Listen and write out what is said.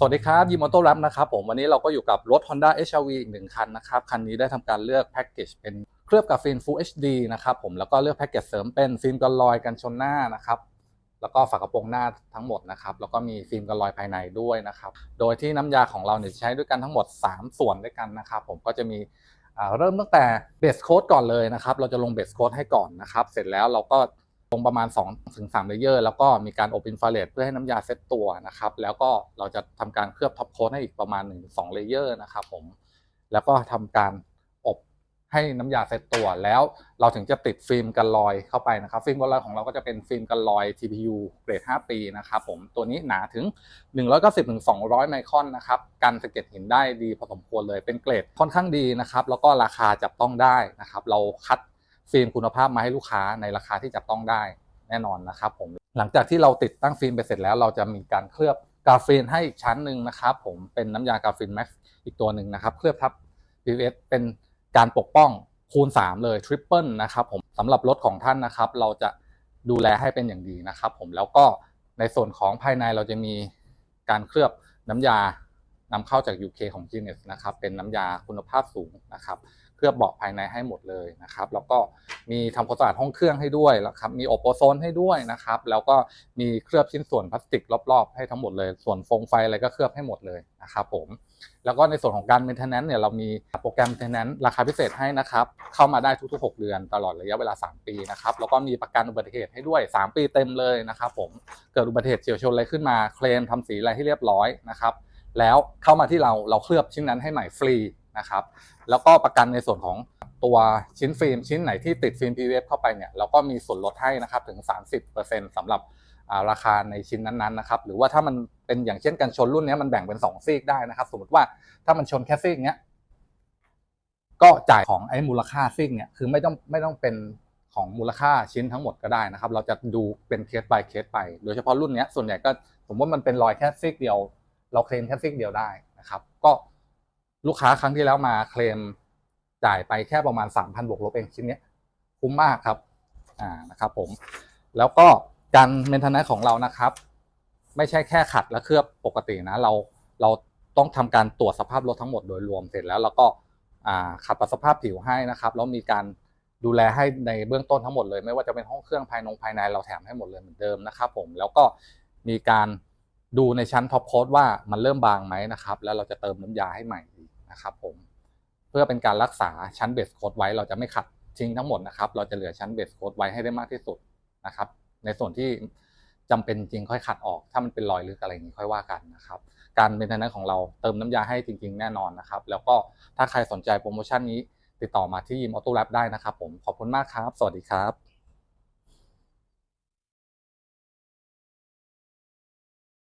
สวัสดีครับยิมออโต้รับนะครับผมวันนี้เราก็อยู่กับรถ Honda HR-V อีกหนึ่งคันนะครับ คันนี้ได้ทำการเลือกแพ็กเกจเป็นเคลือบกับฟิล์ม Full HD นะครับผมแล้วก็เลือกแพ็กเกจเสริมเป็นฟิล์มกันรอยกันชนหน้านะครับแล้วก็ฝากระโปรงหน้าทั้งหมดนะครับแล้วก็มีฟิล์มกันรอยภายในด้วยนะครับโดยที่น้ำยาของเราเนี่ยใช้ด้วยกันทั้งหมด 3 ส่วนด้วยกันนะครับผมก็จะมีเริ่มตั้งแต่เบสโค้ดก่อนเลยนะครับเราจะลงเบสโค้ดให้ก่อนนะครับเสร็จแล้วเราก็ ลงประมาณ2ถึง3เลเยอร์แล้วก็มีการอบอินฟราเรดเพื่อให้น้ำยาเซตตัวนะครับ แล้วก็เราจะทำการเคลือบท็อปโค้ดให้อีกประมาณ1-2เลเยอร์นะครับผม แล้วก็ทำการอบให้น้ำยาเซตตัวแล้วเราถึงจะติดฟิล์มกันรอยเข้าไปนะครับ ฟิล์มกันรอยของเราก็จะเป็นฟิล์มกันรอย TPU เกรด 5 ปีนะครับผม ตัวนี้หนาถึง 190ถึง200 ไมครอนนะครับกันสะเก็ดหินได้ดีพอสมควรเลยเป็นเกรดค่อนข้างดีนะครับ แล้วก็ราคาจับต้องได้นะครับ เราคัด ฟิล์มคุณภาพมาให้ลูกค้าในราคาที่จับต้องได้แน่นอนนะครับผมหลังจากที่เราติดตั้งฟิล์มไปเสร็จแล้ว เราจะมีการเคลือบกาฟีนให้อีกชั้นหนึ่งนะครับผมเป็นน้ำยากาฟีนแม็กซ์อีกตัวหนึ่งนะครับเคลือบทับ PVS เป็นการปกป้องคูณ 3 เลยทริปเปิลนะครับผมสำหรับรถของท่านนะครับ เราจะดูแลให้เป็นอย่างดีนะครับผมแล้วก็ในส่วนของภายในเราจะมีการเคลือบน้ำยา นำเข้าจาก UK ของ g e n e s นะครับเป็นน้ำยาคุณภาพสูงนะครับเคลือบเบาะภายในให้หมดเลยนะครับ แล้วก็มีทำความสะอาดห้องเครื่องให้ด้วยนะครับมีโอโปโซนให้ด้วยนะครับ แล้วก็มีเคลือบชิ้นส่วนพลาสติกรอบๆ ให้ทั้งหมดเลย ส่วนฟงไฟอะไรก็เคลือบให้หมดเลยนะครับผมแล้วก็ในส่วนของการ maintenance เนี่ยเรามีโปรแกรม maintenance ราคาพิเศษให้นะครับ เข้ามาได้ทุกๆ 6 เดือนตลอดระยะเวลา 3 ปีนะครับ แล้วก็มีประกันอุบัติเหตุให้ด้วย 3 ปีเต็มเลยนะครับผมเกิดอุบัติเหตุเฉียวชนอะไรขึ้นมาเคลมทำสีอะไรให้เรียบร้อยนะครับ แล้วเข้ามาที่เราเราเคลือบชิ้นนั้นให้ใหม่ฟรีนะครับแล้วก็ประกันในส่วนของตัวชิ้นฟิล์มชิ้นไหนที่ติดฟิล์ม PVF เข้าไปเนี่ยเราก็มีส่วนลดให้นะครับถึง 30%สำหรับราคาในชิ้นนั้นๆนะครับหรือว่าถ้ามันเป็นอย่างเช่นกันชนรุ่นนี้มันแบ่งเป็น 2 ซีกได้นะครับ สมมติว่าถ้ามันชนแค่ซีกเนี้ยก็จ่ายของไอ้มูลค่าซีกเนี่ยคือไม่ต้องไม่ต้องเป็นของมูลค่าชิ้นทั้งหมดก็ได้นะครับ เราจะดูเป็นเคส by เคสไป โดยเฉพาะรุ่นนี้ส่วนใหญ่ก็สมมติมันเป็นรอยแค่ซีกเดียว เราเคลมแค่ซิกเดียวได้นะครับ ก็ลูกค้าครั้งที่แล้วมาเคลมจ่ายไปแค่ประมาณ 3,000บวกลบเองชิ้นนี้คุ้มมากครับอ่านะครับผมแล้วก็การเมนเทนแนนของเรานะครับ ไม่ใช่แค่ขัดและเคลือบปกตินะ เราเราต้องทำการตรวจสภาพรถทั้งหมดโดยรวมเสร็จแล้วเราก็ขัดปรับสภาพผิวให้นะครับแล้วมีการดูแลให้ในเบื้องต้นทั้งหมดเลย ไม่ว่าจะเป็นห้องเครื่องภายนงภายในเราแถมให้หมดเลยเหมือนเดิมนะครับ ผมแล้วก็มีการ ดูในชั้นท็อปโค้ดว่ามันเริ่มบางไหมนะครับ แล้วเราจะเติมน้ำยาให้ใหม่อีนะครับผมเพื่อเป็นการรักษาชั้นเบสโค้ดไว้เราจะไม่ขัดทิ้งทั้งหมดนะครับ เราจะเหลือชั้นเบสโค้ดไว้ให้ได้มากที่สุดนะครับ ในส่วนที่จำเป็นจริงค่อยขัดออก ถ้ามันเป็นรอยลึกอะไรอย่างนี้ค่อยว่ากันนะครับการเป็นทนั้นของเราเติมน้ำยาให้จริง ๆ แน่นอนนะครับ แล้วก็ถ้าใครสนใจโปรโมชั่นนี้ติดต่อมาที่ยิมออโต้แลบได้นะครับ ผมขอบคุณมากครับ สวัสดีครับ